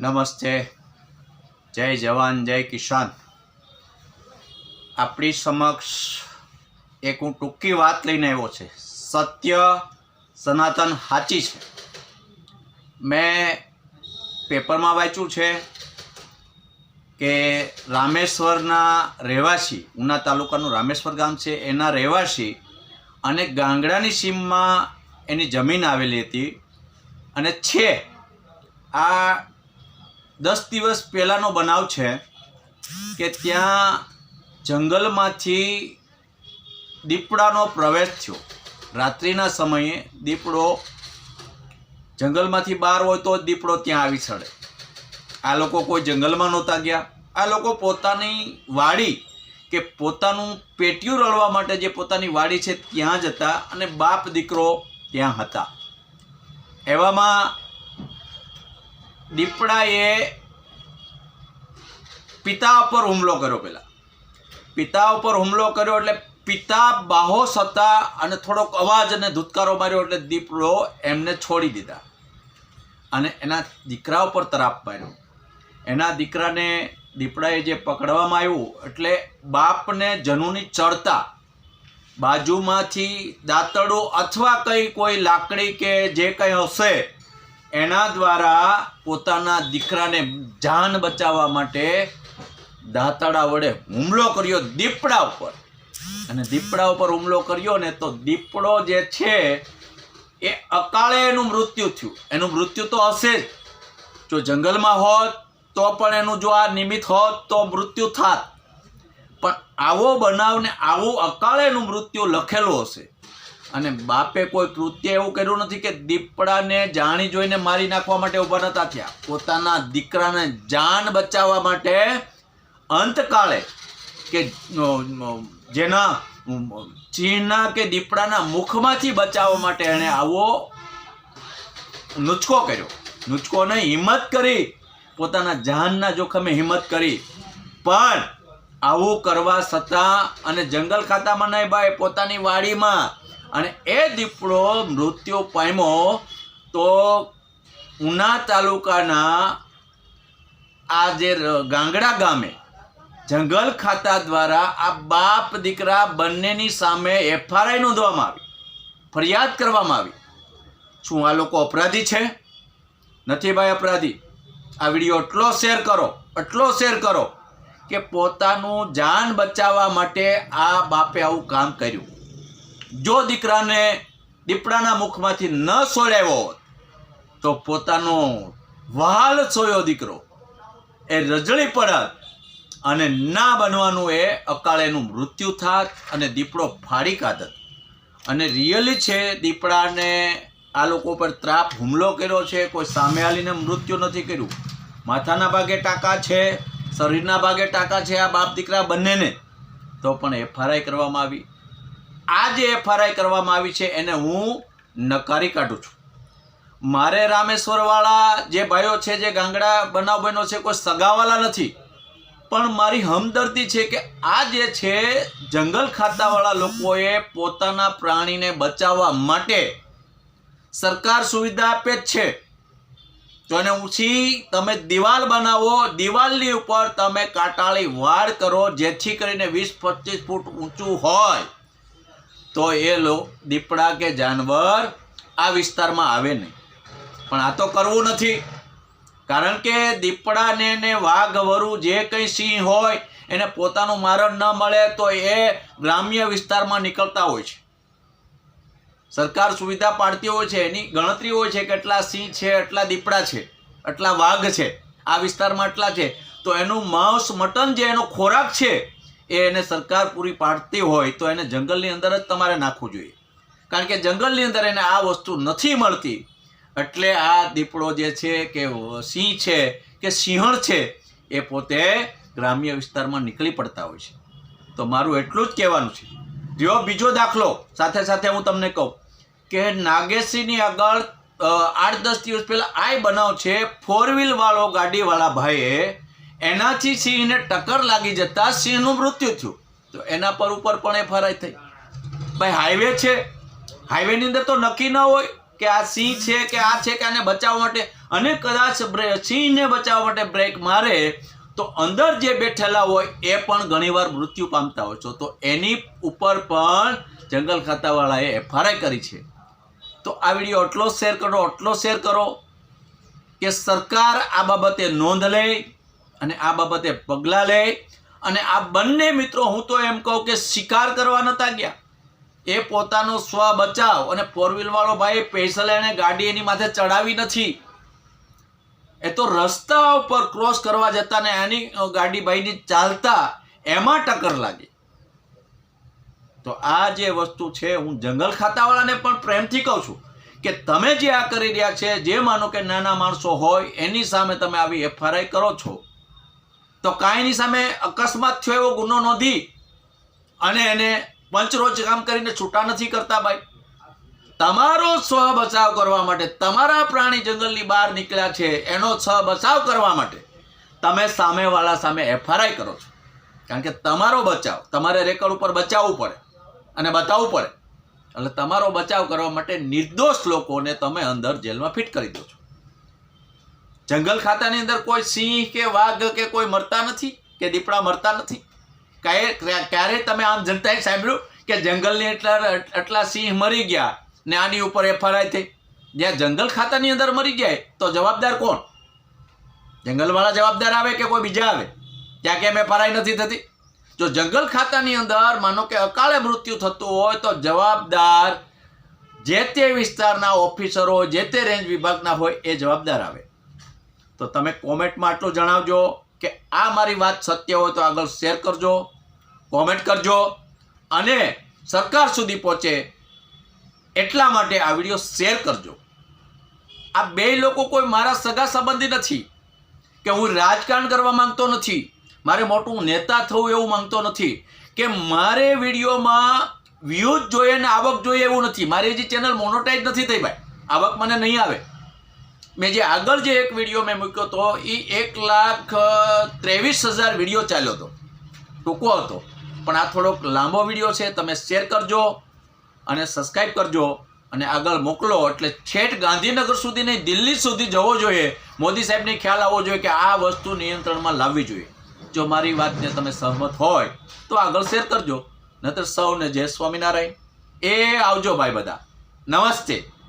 નમસ્તે. જય જવાન, જય કિસાન. આપણી સમક્ષ એક હું ટૂંકી વાત લઈને આવ્યો છે. સત્ય સનાતન સાચી છે. મેં પેપરમાં વાંચ્યું છે કે રામેશ્વરના રહેવાસી, ઉના તાલુકાનું રામેશ્વર ગામ છે, એના રહેવાસી અને ગાંગડાની સીમમાં એની જમીન આવેલી હતી અને છે આ દસ દિવસ પહેલાંનો બનાવ છે કે ત્યાં જંગલમાંથી દીપડાનો પ્રવેશ થયો. રાત્રિના સમયે દીપડો જંગલમાંથી બહાર હોય તો દીપડો ત્યાં આવી સડે. આ લોકો કોઈ જંગલમાં નહોતા ગયા. આ લોકો પોતાની વાડી કે પોતાનું પેટીયું રળવા માટે જે પોતાની વાડી છે ત્યાં જ હતા અને બાપ દીકરો ત્યાં હતા. એવામાં દીપડાએ પિતા ઉપર હુમલો કર્યો પહેલાં. પિતા ઉપર હુમલો કર્યો એટલે પિતા બાહોશ હતા અને થોડોક અવાજ અને ધૂતકારો માર્યો એટલે દીપડો એમને છોડી દીધા. અને એના દીકરા ઉપર તરાપ માર્યો. એના દીકરાને દીપડાએ જે પકડવામાં આવ્યું એટલે બાપને જનુની ચડતા બાજુમાંથી દાંતડું અથવા કંઈ કોઈ લાકડી કે જે કંઈ હશે એના દ્વારા પોતાના દીકરાને જાન બચાવવા માટે દાંતડા વડે હુમલો કર્યો દીપડા ઉપર. અને દીપડા ઉપર હુમલો કર્યો ને તો દીપડો જે છે, એ અકાળે એનું મૃત્યુ થયું. એનું મૃત્યુ તો હશે જ. જો જંગલમાં હોત, તો પણ એનું જો આ નિમિત્ત હોત, તો મૃત્યુ થાત. પણ આવો બનાવને આવું અકાળેનું મૃત્યુ લખેલું હશે. અને બાપે કોઈ કૃત્ય એવું કર્યું નથી કે દીપડાને જાણી જોઈને મારી નાખવા માટે ઊભા નતા થયા. પોતાના દીકરાને જાન બચાવવા માટે અંતકાળે કે જેના ચીના કે દીપડાના મુખમાંથી બચાવવા માટે એણે આવો નુચકો કર્યો. નુચકો નહીં હિંમત કરી, પોતાના જાનના જોખમે હિંમત કરી. પણ આવું કરવા છતાં અને જંગલ ખાતામાં નહીં ભાઈ, પોતાની વાડીમાં અને એ દીપડો મૃત્યુ પામ્યો તો ઉના તાલુકાના આ જે ગાંગડા ગામે, જંગલ ખાતા દ્વારા આ બાપ દીકરા બંનેની સામે એફઆરઆઈ નોંધવામાં આવી. ફરિયાદ કરવામાં આવી. શું આ લોકો અપરાધી છે? નથી ભાઈ અપરાધી. આ વીડિયો એટલો શેર કરો, એટલો શેર કરો કે પોતાનું જાન બચાવવા માટે આ બાપે આવું કામ કર્યું. જો દીકરાને દીપડાના મુખમાંથી ન હોત તો પોતાનો વહાલ સોયો દીકરો. એ રજળી પડત અને ના બનવાનું એ અકાળેનું મૃત્યુ થાત અને દીપડો ફાડી કાઢત. અને રિયલી છે, દીપડાને આ લોકો પર ત્રાપ હુમલો કર્યો છે, કોઈ સામે આલીને મૃત્યુ નથી કર્યું. માથાના ભાગે ટાંકા છે, શરીરના ભાગે ટાંકા છે આ બાપ દીકરા બંનેને. તો પણ એફઆરઆઈ કરવામાં આવી. આ જે એફઆરઆઈ કરવામાં આવી છે, એને હું નકારી કાઢું છું. મારે રામેશ્વરવાળા જે ભાઈઓ છે, જે ગાંગડા બનાવ બન્યો છે, કોઈ સગાવાલા નથી. પણ મારી હમદર્દી છે કે આ જે છે, જંગલ ખાતાવાળા લોકોએ પોતાના પ્રાણીને બચાવવા માટે સરકાર સુવિધા આપે જ છે. તો એને ઊંચી તમે દિવાલ બનાવો, દિવાલની ઉપર તમે કાટાળી વાડ કરો, જેથી કરીને વીસ પચીસ ફૂટ ઊંચું હોય. તો એ લો દીપડા કે જાનવર આ વિસ્તારમાં આવે નહીં. પણ આ તો કરવું નથી. કારણ કે દીપડાને ને વાઘ, વરુ જે કંઈ સિંહ હોય એને પોતાનું મારણ ન મળે તો એ ગ્રામ્ય વિસ્તારમાં નીકળતા હોય છે. સરકાર સુવિધા પાડતી હોય છે, એની ગણતરી હોય છે કે એટલા સિંહ છે, એટલા દીપડા છે, એટલા વાઘ છે. આ વિસ્તારમાં એટલા છે. તો એનું માંસ, મટન જે એનો ખોરાક છે એ એને સરકાર પૂરી પાડતી હોય તો એને જંગલની અંદર જ તમારે નાખવું જોઈએ. કારણ કે જંગલની અંદર એને આ વસ્તુ નથી મળતી. એટલે આ દીપડો જે છે કે સિંહ છે કે સિંહણ છે, એ પોતે ગ્રામ્ય વિસ્તારમાં નીકળી પડતા હોય છે. તો મારું એટલું જ કહેવાનું છે. જો બીજો દાખલો સાથે સાથે હું તમને કહું કે નાગેશીની આગળ આઠ દસ દિવસ પહેલાં આય બનાવ છે ફોર વ્હીલવાળો ગાડીવાળા ભાઈએ એનાથી સિંહને ટક્કર લાગી જતા સિંહનું મૃત્યુ થયું. તો એના પર ઉપર પણ એફઆરઆઈ થઈ. ભાઈ હાઈવે છે. હાઈવેની અંદર તો નક્કી ન હોય કે આ સિંહ છે કે આ છે કે આને બચાવવા માટે. અને કદાચ સિંહને બચાવવા માટે બ્રેક મારે, તો અંદર જે બેઠેલા હોય એ પણ ઘણીવાર મૃત્યુ પામતા હોય છો. તો એની ઉપર પણ જંગલ ખાતાવાળાએ એફઆરઆઈ કરી છે. તો આ વીડિયો એટલો શેર કરો એટલો શેર કરો કે સરકાર આ બાબતે નોંધ લે અને આ બાબતે પગલાં લે અને આ બંને મિત્રો હું તો એમ કહું કે શિકાર કરવા નતા ગયા. એ પોતાનો સ્વ બચાવ અને ફોર વ્હીલવાળો ભાઈ પૈસા એને ગાડી એની માથે ચડાવી નથી. એ તો રસ્તા ઉપર ક્રોસ કરવા જતા ને એની ગાડી ભાઈની ચાલતા એમાં ટક્કર લાગી. તો આ જે વસ્તુ છે, હું જંગલ ખાતાવાળાને પણ પ્રેમથી કહું છું કે તમે જે આ કરી રહ્યા છે, જે માનો કે નાના માણસો હોય, એની સામે તમે આવી એફઆરઆઈ કરો છો. તો કાંઈની સામે અકસ્માત થયો એવો ગુનો નોંધી અને એને પંચરોજ કામ કરીને છૂટા નથી કરતા ભાઈ. તમારો સ્વ બચાવ કરવા માટે તમારા પ્રાણી જંગલની બહાર નીકળ્યા છે, એનો સ્વ બચાવ કરવા માટે તમે સામેવાળા સામે એફઆરઆઈ કરો છો. કારણ કે તમારો બચાવ, તમારે રેકર્ડ ઉપર બચાવવું પડે અને બતાવવું પડે. એટલે તમારો બચાવ કરવા માટે નિર્દોષ લોકોને તમે અંદર જેલમાં ફિટ કરી દો છો. જંગલ ખાતાની અંદર કોઈ સિંહ કે વાઘ કે કોઈ મરતા નથી? કે દીપડા મરતા નથી? ક્યારે તમે આમ જનતાએ સાંભળ્યું કે જંગલની એટલા એટલા સિંહ મરી ગયા ને આની ઉપર એફઆરઆઈ થઈ? જ્યાં જંગલ ખાતાની અંદર મરી જાય તો જવાબદાર કોણ? જંગલવાળા જવાબદાર આવે કે કોઈ બીજા આવે? ત્યાં કેમ એફઆરઆઈ નથી થતી? જો જંગલ ખાતાની અંદર માનો કે અકાળે મૃત્યુ થતું હોય તો જવાબદાર જે તે વિસ્તારના ઓફિસરો, જે તે રેન્જ વિભાગના હોય એ જવાબદાર આવે. તો તમે કોમેન્ટમાં આટલું જણાવજો કે આ મારી વાત સત્ય હોય તો આગળ શેર કરજો કોમેન્ટ કરજો અને સરકાર સુધી પહોંચે એટલા માટે આ વીડિયો શેર કરજો. આ બે લોકો કોઈ મારા સગા સંબંધી નથી કે હું રાજકારણ કરવા માંગતો નથી, મારે મોટું નેતા થવું એવું માંગતો નથી કે મારે વિડીયોમાં વ્યૂઝ જોઈએ ને આવક જોઈએ એવું નથી. મારી હજી ચેનલ મોનોટાઈઝ નથી થઈ ભાઈ. આવક મને નહીં આવે. મેં જે આગળ જે એક વીડિયો મેં મૂક્યો હતો એ એક લાખ, ત્રેવીસ હજાર વીડિયો ચાલ્યો હતો. ટૂંકો હતો. પણ આ થોડોક લાંબો વીડિયો છે. તમે શેર કરજો અને સબસ્ક્રાઈબ કરજો અને આગળ મોકલો. એટલે છેટ ગાંધીનગર સુધી નહીં, દિલ્હી સુધી જવો જોઈએ. મોદી સાહેબને ખ્યાલ આવવો જોઈએ કે આ વસ્તુ નિયંત્રણમાં લાવવી જોઈએ. જો મારી વાતને તમે સહમત હોય, તો આગળ શેર કરજો. નહીતર સૌને જય સ્વામિનારાયણ. એ આવજો ભાઈ બધા. નમસ્તે.